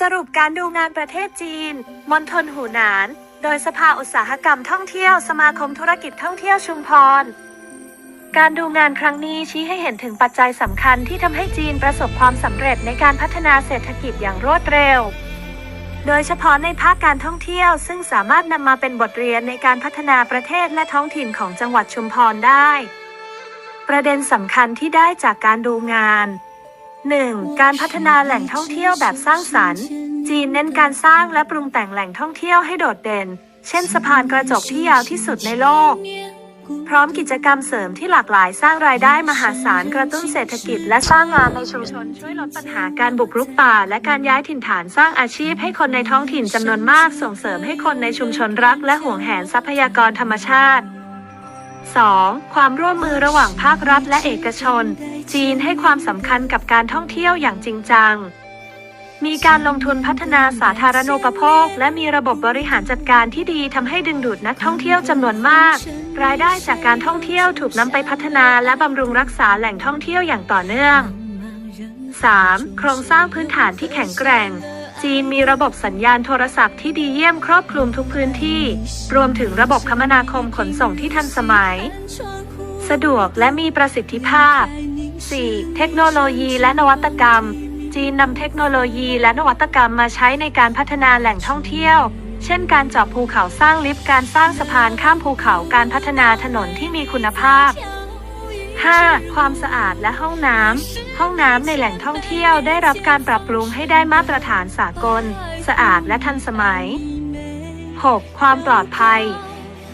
สรุปการดูงานประเทศจีน มณฑลหูหนาน โดยสภาอุตสาหกรรมท่องเที่ยวสมาคมธุรกิจท่องเที่ยวชุมพร การดูงานครั้งนี้ชี้ให้เห็นถึงปัจจัยสำคัญที่ทำให้จีนประสบความสำเร็จในการพัฒนาเศรษฐกิจอย่างรวดเร็ว โดยเฉพาะในภาคการท่องเที่ยวซึ่งสามารถนำมาเป็นบทเรียนในการพัฒนาประเทศและท้องถิ่นของจังหวัดชุมพรได้ ประเด็นสำคัญที่ได้จากการดูงาน 1. การพัฒนาแหล่งท่องเที่ยวแบบสร้างสรรค์ จีนเน้นการสร้างและปรุงแต่งแหล่งท่องเที่ยวให้โดดเด่น เช่นสะพานกระจกที่ยาวที่สุดในโลก พร้อมกิจกรรมเสริมที่หลากหลายสร้างรายได้มหาศาลกระตุ้นเศรษฐกิจ และสร้างงานในชุมชนช่วยลดปัญหาการบุกรุกป่า และการย้ายถิ่นฐานสร้างอาชีพให้คนในท้องถิ่นจำนวนมากส่งเสริมให้คนในชุมชนรัก และห่วงแหนทรัพยากรธรรมชาติ 2. ความร่วมมือระหว่างภาครัฐและเอกชน จีนให้ความสำคัญกับการท่องเที่ยวอย่างจริงจัง มีการลงทุนพัฒนาสาธารณูปโภค และมีระบบบริหารจัดการที่ดีทำให้ดึงดูดนักท่องเที่ยวจำนวนมาก รายได้จากการท่องเที่ยวถูกนำไปพัฒนาและบำรุงรักษาแหล่งท่องเที่ยวอย่างต่อเนื่อง 3. โครงสร้างพื้นฐานที่แข็งแกร่ง จีนมีระบบสัญญาณโทรศัพท์ที่ดีเยี่ยมครอบคลุมทุกพื้นที่ รวมถึงระบบคมนาคมขนส่งที่ทันสมัย สะดวกและมีประสิทธิภาพ 4. เทคโนโลยีและนวัตกรรม จีนนำเทคโนโลยีและนวัตกรรมมาใช้ในการพัฒนาแหล่งท่องเที่ยว เช่น การเจาะภูเขาสร้างลิฟต์ การสร้างสะพานข้ามภูเขา การพัฒนาถนนที่มีคุณภาพ 5. ความสะอาดและห้องน้ำ ห้องน้ำในแหล่งท่องเที่ยวได้รับการปรับปรุงให้ได้มาตรฐานสากล สะอาดและทันสมัย 6. ความปลอดภัย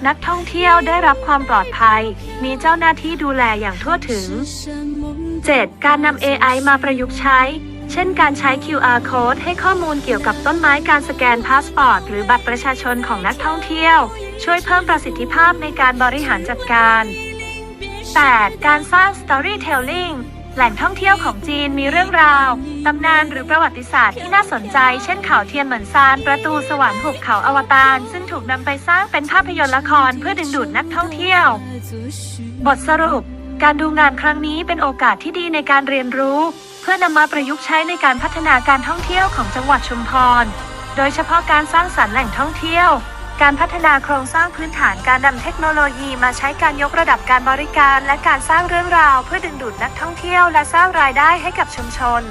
นักท่องเที่ยวได้รับความปลอดภัย มีเจ้าหน้าที่ดูแลอย่างทั่วถึง 7. การนำ AI มาประยุกต์ใช้ เช่นการใช้ QR code ให้ข้อมูลเกี่ยวกับต้นไม้การสแกนพาสปอร์ต หรือบัตรประชาชนของนักท่องเที่ยว ช่วยเพิ่มประสิทธิภาพในการบริหารจัดการ 8. การสร้าง storytelling แหล่งท่องเที่ยวของจีนมีเรื่องราว ตำนานหรือประวัติศาสตร์ที่น่าสนใจ เช่นเขาเทียนเหมือนซาน ประตูสวรรค์หุบเขาอวตาร ซึ่งถูกนำไปสร้างเป็นภาพยนตร์ละครเพื่อดึงดูดนักท่องเที่ยว บทสรุป การดูงานครั้งนี้เป็นโอกาสที่ดีในการเรียนรู้ เพื่อนำมาประยุกต์ใช้ในการพัฒนาการท่องเที่ยวของจังหวัดชุมพร โดยเฉพาะการสร้างสรรค์แหล่งท่องเที่ยว การพัฒนาโครงสร้างพื้นฐานการนำเทคโนโลยีมาใช้การยกระดับการบริการ และการสร้างเรื่องราวเพื่อดึงดูดนักท่องเที่ยวและสร้างรายได้ให้กับชุมชน